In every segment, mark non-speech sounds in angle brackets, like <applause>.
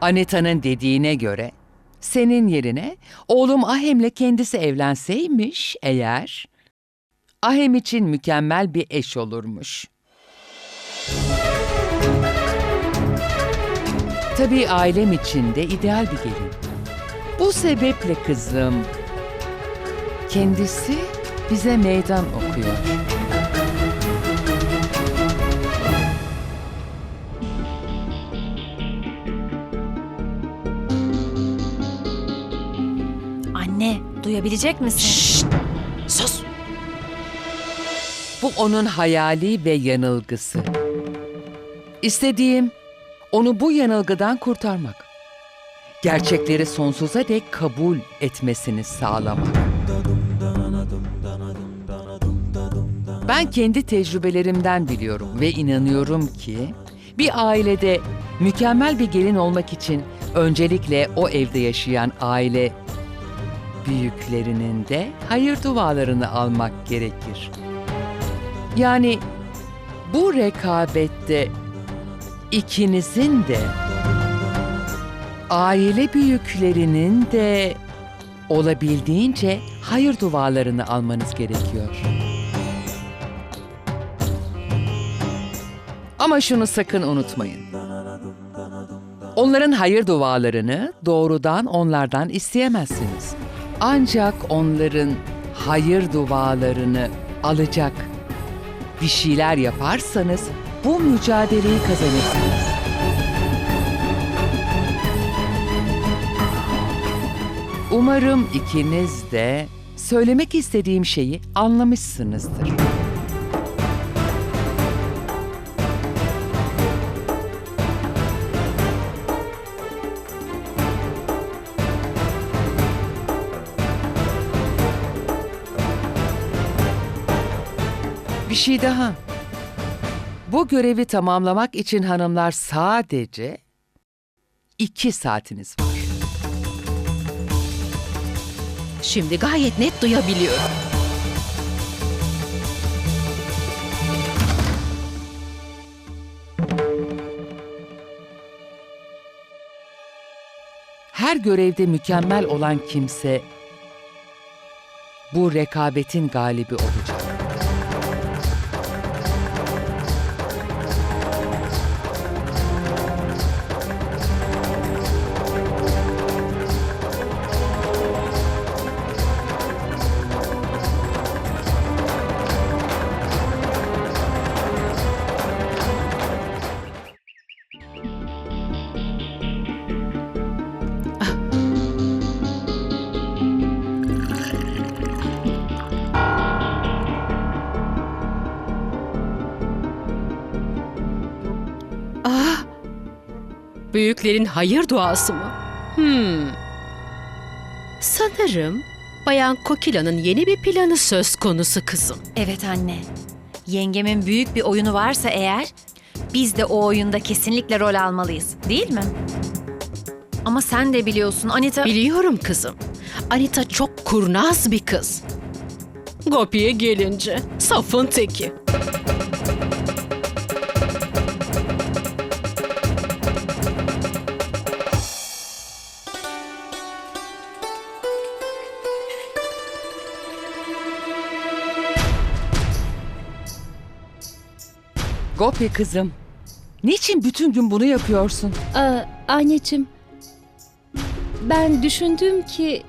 Anita'nın dediğine göre senin yerine oğlum Ahem'le kendisi evlenseymiş eğer Ahem için mükemmel bir eş olurmuş. Tabii ailem için de ideal bir gelin. Bu sebeple kızım kendisi bize meydan okuyor. Duyabilecek misin? Sus! Bu onun hayali ve yanılgısı. İstediğim onu bu yanılgıdan kurtarmak. Gerçekleri sonsuza dek kabul etmesini sağlamak. Ben kendi tecrübelerimden biliyorum ve inanıyorum ki bir ailede mükemmel bir gelin olmak için öncelikle o evde yaşayan aile büyüklerinin de hayır dualarını almak gerekir. Yani bu rekabette ikinizin de aile büyüklerinin de olabildiğince hayır dualarını almanız gerekiyor. Ama şunu sakın unutmayın. Onların hayır dualarını doğrudan onlardan isteyemezsiniz. Ancak onların hayır dualarını alacak bir şeyler yaparsanız bu mücadeleyi kazanırsınız. Umarım ikiniz de söylemek istediğim şeyi anlamışsınızdır. Şey daha. Bu görevi tamamlamak için hanımlar sadece iki saatiniz var. Şimdi gayet net duyabiliyorum. Her görevde mükemmel olan kimse bu rekabetin galibi olacak. Büyüklerin hayır duası mı? Hmm. Sanırım Bayan Kokila'nın yeni bir planı söz konusu kızım. Evet anne. Yengemin büyük bir oyunu varsa eğer, biz de o oyunda kesinlikle rol almalıyız, değil mi? Ama sen de biliyorsun Anita... Biliyorum kızım. Anita çok kurnaz bir kız. Gopi'ye gelince safın teki. Gopi kızım, niçin bütün gün bunu yapıyorsun? Aa, anneciğim, ben düşündüm ki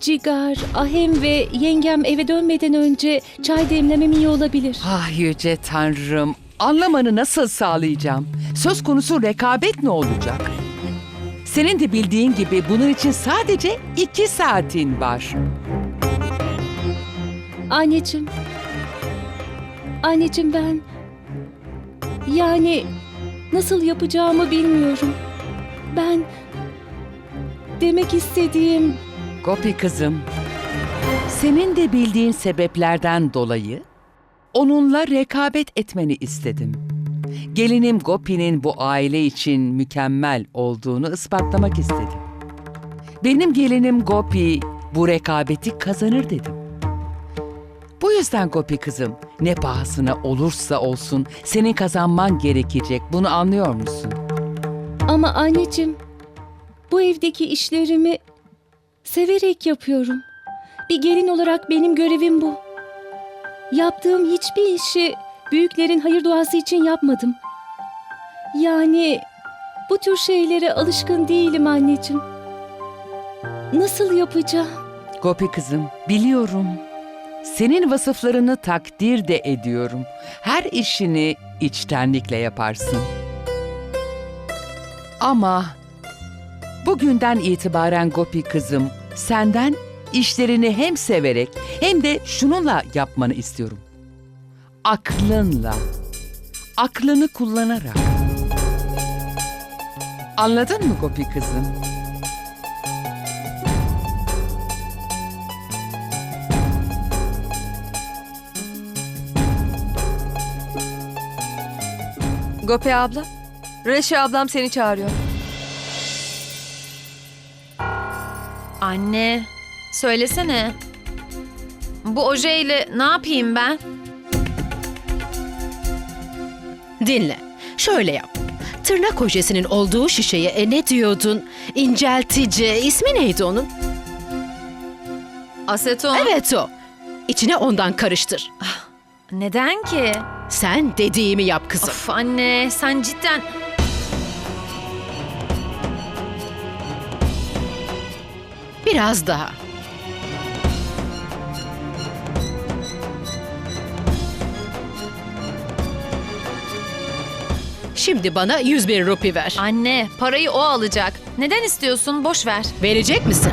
Cigar, Ahem ve yengem eve dönmeden önce çay demlemem iyi olabilir. Ah yüce tanrım, anlamanı nasıl sağlayacağım? Söz konusu rekabet ne olacak? Senin de bildiğin gibi bunun için sadece iki saatin var. Anneciğim, anneciğim ben... Yani nasıl yapacağımı bilmiyorum. Ben... Demek istediğim... Gopi kızım, senin de bildiğin sebeplerden dolayı onunla rekabet etmeni istedim. Gelinim Gopi'nin bu aile için mükemmel olduğunu ispatlamak istedim. Benim gelinim Gopi bu rekabeti kazanır dedim. Bu yüzden Gopi kızım, ne pahasına olursa olsun senin kazanman gerekecek. Bunu anlıyor musun? Ama anneciğim, Bu evdeki işlerimi severek yapıyorum. Bir gelin olarak benim görevim bu. Yaptığım hiçbir işi büyüklerin hayır duası için yapmadım. Yani bu tür şeylere alışkın değilim anneciğim. Nasıl yapacağım? Gopi kızım, biliyorum. Senin vasıflarını takdir de ediyorum. Her işini içtenlikle yaparsın. Ama bugünden itibaren Gopi kızım, senden işlerini hem severek hem de şununla yapmanı istiyorum. Aklınla, aklını kullanarak. Anladın mı Gopi kızım? Gopi abla, Reşi ablam seni çağırıyor. Anne, söylesene. Bu ojeyle ne yapayım ben? Dinle. Şöyle yap. Tırnak ojesinin olduğu şişeye e, ne diyordun? İnceltici. İsmi neydi onun? Aseton. Evet o. İçine ondan karıştır. Neden ki? Sen dediğimi yap kızım. Of anne, sen cidden... Biraz daha. Şimdi bana 101 rupi ver. Anne, parayı o alacak. Neden istiyorsun? Boş ver. Verecek misin?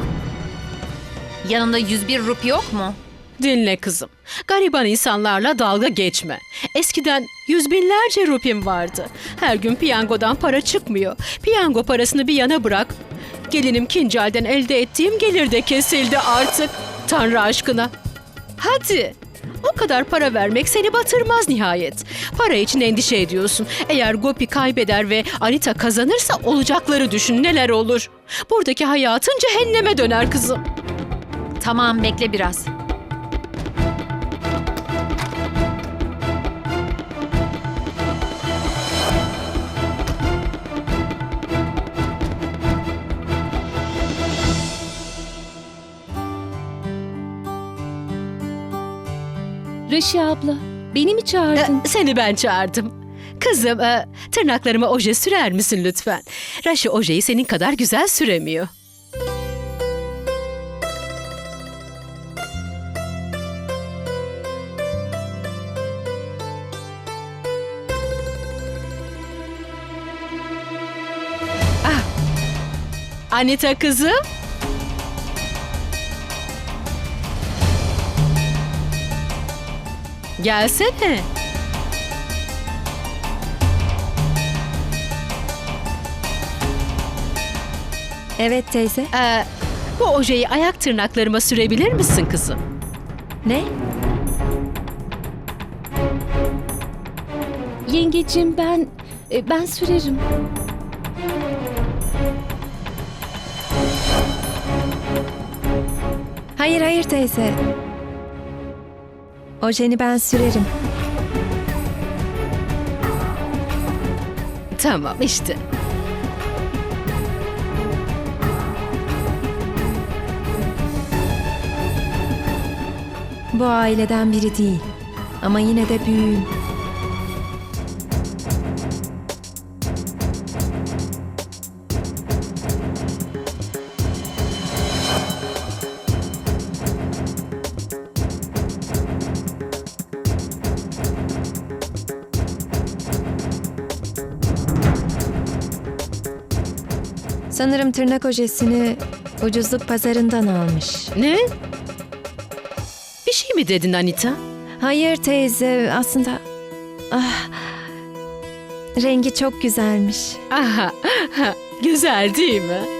Yanında 101 rupi yok mu? Dinle kızım. Gariban insanlarla dalga geçme. Eskiden yüz binlerce rupim vardı. Her gün piyangodan para çıkmıyor. Piyango parasını bir yana bırak. Gelinim Kincal'den elde ettiğim gelir de kesildi artık. Tanrı aşkına. Hadi. O kadar para vermek seni batırmaz nihayet. Para için endişe ediyorsun. Eğer Gopi kaybeder ve Anita kazanırsa olacakları düşün neler olur. Buradaki hayatın cehenneme döner kızım. Tamam, bekle biraz. Reşi abla, beni mi çağırdın? E, Seni ben çağırdım. Kızım, e, tırnaklarıma oje sürer misin lütfen? Raşi ojeyi senin kadar güzel süremiyor. Ah. Anita kızım. Gelsene. Evet teyze. Ee, bu ojeyi ayak tırnaklarıma sürebilir misin kızım? Ne? Yengecim ben e, ben sürerim. Hayır hayır teyze. Ojeni ben sürerim. Tamam işte. Bu aileden biri değil. Ama yine de büyüğüm. Sanırım tırnak ojesini ucuzluk pazarından almış. Ne? Bir şey mi dedin Anita? Hayır teyze aslında... Ah, rengi çok güzelmiş. Aha, <laughs> güzel değil mi?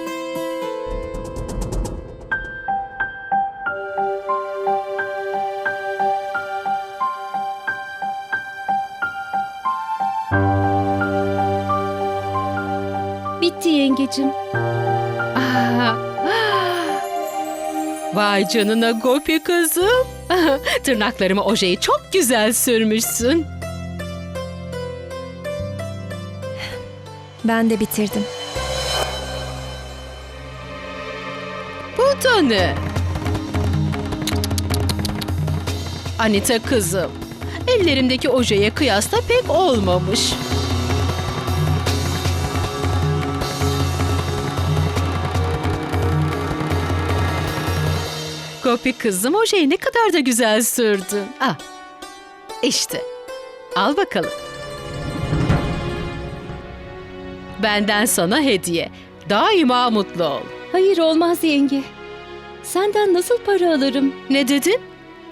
Yengecim. Aha. Vay canına Gopi kızım. Tırnaklarıma ojeyi çok güzel sürmüşsün. Ben de bitirdim. Bu da ne? Anita kızım, ellerimdeki ojeye kıyasla pek olmamış. Kopi kızım ojeyi ne kadar da güzel sürdün. Ah, işte. Al bakalım. Benden sana hediye. Daima mutlu ol. Hayır olmaz yenge. Senden nasıl para alırım? Ne dedin?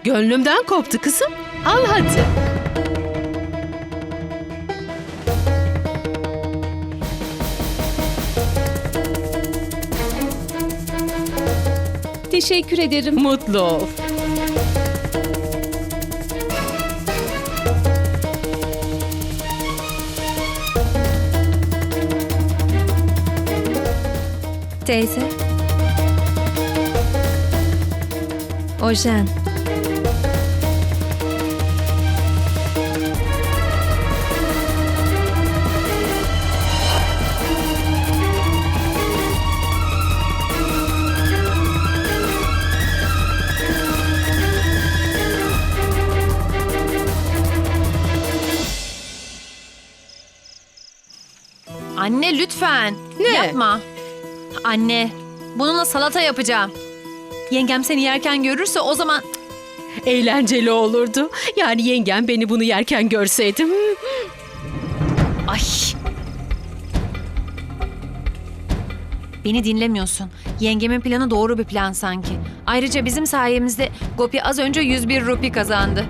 Gönlümden koptu kızım. Al hadi. Teşekkür ederim. Mutlu ol. Teyze. Ojen. Anne lütfen. Ne? Yapma. Anne, bununla salata yapacağım. Yengem seni yerken görürse o zaman... Eğlenceli olurdu. Yani yengem beni bunu yerken görseydim. <laughs> Ay. Beni dinlemiyorsun. Yengemin planı doğru bir plan sanki. Ayrıca bizim sayemizde Gopi az önce 101 rupi kazandı.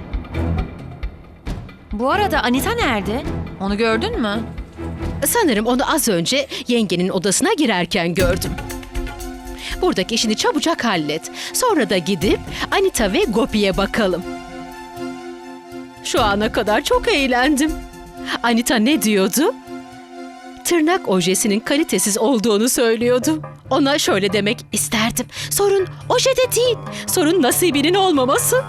Bu arada Anita nerede? Onu gördün mü? Sanırım onu az önce yengenin odasına girerken gördüm. Buradaki işini çabucak hallet. Sonra da gidip Anita ve Gopi'ye bakalım. Şu ana kadar çok eğlendim. Anita ne diyordu? Tırnak ojesinin kalitesiz olduğunu söylüyordu. Ona şöyle demek isterdim. Sorun ojede değil, sorun nasibinin olmaması. <laughs>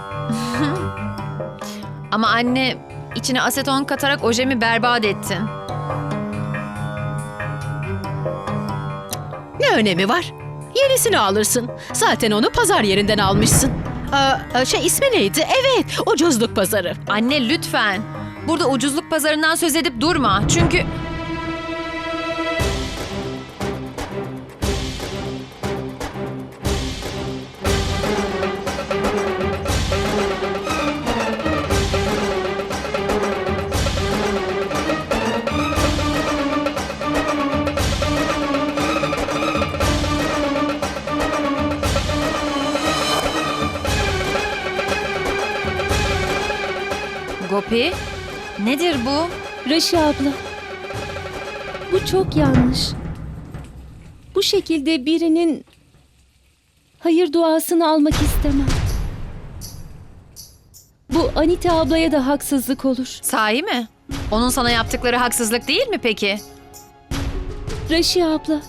Ama anne içine aseton katarak ojemi berbat ettin. Ne önemi var? Yenisini alırsın. Zaten onu pazar yerinden almışsın. Aa, şey ismi neydi? Evet, ucuzluk pazarı. Anne lütfen. Burada ucuzluk pazarından söz edip durma. Çünkü Gopi, nedir bu? Raşi abla. Bu çok yanlış. Bu şekilde birinin hayır duasını almak istemem. Bu Anita ablaya da haksızlık olur. Sahi mi? Onun sana yaptıkları haksızlık değil mi peki? Raşi abla.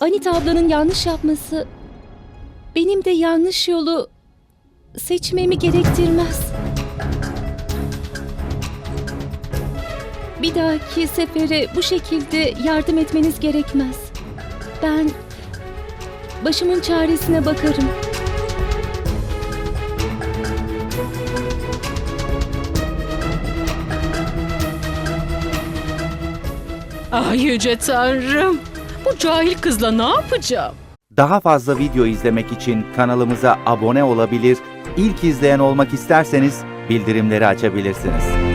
Anita ablanın yanlış yapması benim de yanlış yolu seçmemi gerektirmez. Bir dahaki sefere bu şekilde yardım etmeniz gerekmez. Ben başımın çaresine bakarım. Ah yüce tanrım. Bu cahil kızla ne yapacağım? Daha fazla video izlemek için kanalımıza abone olabilir, ilk izleyen olmak isterseniz bildirimleri açabilirsiniz.